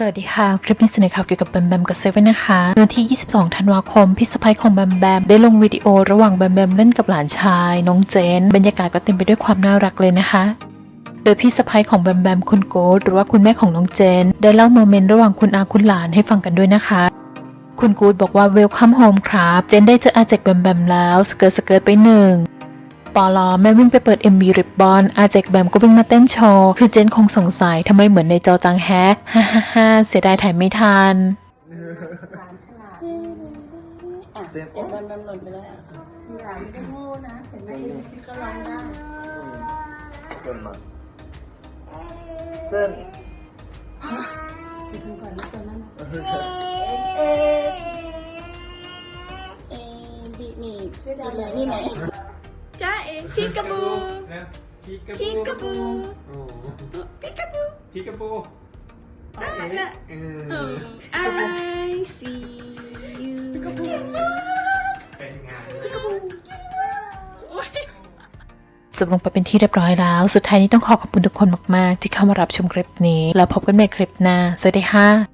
สวัสดีค่ะ คลิปนี้เสนอข่าวเกี่ยวกับแบมแบมกับเซเว่นนะคะเมื่อที่ 22 ธันวาคม พี่สะพ้ยของแบมแบมได้ลงวิดีโอระหว่างแบมแบมเล่นกับหลานชาย น้องเจน บรรยากาศก็เต็มไปด้วยความน่ารักเลยนะคะ โดยพี่สะพ้ยของแบมแบมคุณโกดหรือว่าคุณแม่ของน้องเจน ได้เล่าโมเมนต์ระหว่างคุณอาคุณหลานให้ฟังกันด้วยนะคะ คุณกูดบอกว่าเวลคัมโฮมครับ เจนได้เจออาเจกแบมแบมแล้วสเกิร์ตสเกิร์ตไปหนึ่ง ปอลอแม่วิ่งไปเปิด MV ริบบอนอาเจกแบมก็วิ่งมาเต้นโชว์ คือเจนคงสงสัยทำไมเหมือนในจอจังแฮฮ่าฮ่าฮ่าเสียดายถ่ายไม่ทันหลานฉลาดอะเจ็เจ็บบมันมันหล่นไปแล้วอะหลานไม่ได้โง่นะเห็นไหมเอ็นซีก็ร้องได้เกินมาเส้นสิบก่อนนะตอนนั้นนะเอเอบีนี่ช่วยดันเลยนี่ไง จ้าเองพิกาบูพีกาพิกาบูโอ้พิกาบูพีกาบูจ้าละเอเอออ I see you เป็นงานโอ้ยจบลงไปเป็นที่เรียบร้อยแล้ว สุดท้ายนี้ต้องขอขอบคุณทุกคนมาก ๆ ที่เข้ามารับชมคลิปนี้ แล้วพบกันใหม่คลิปหน้า สวัสดีค่ะ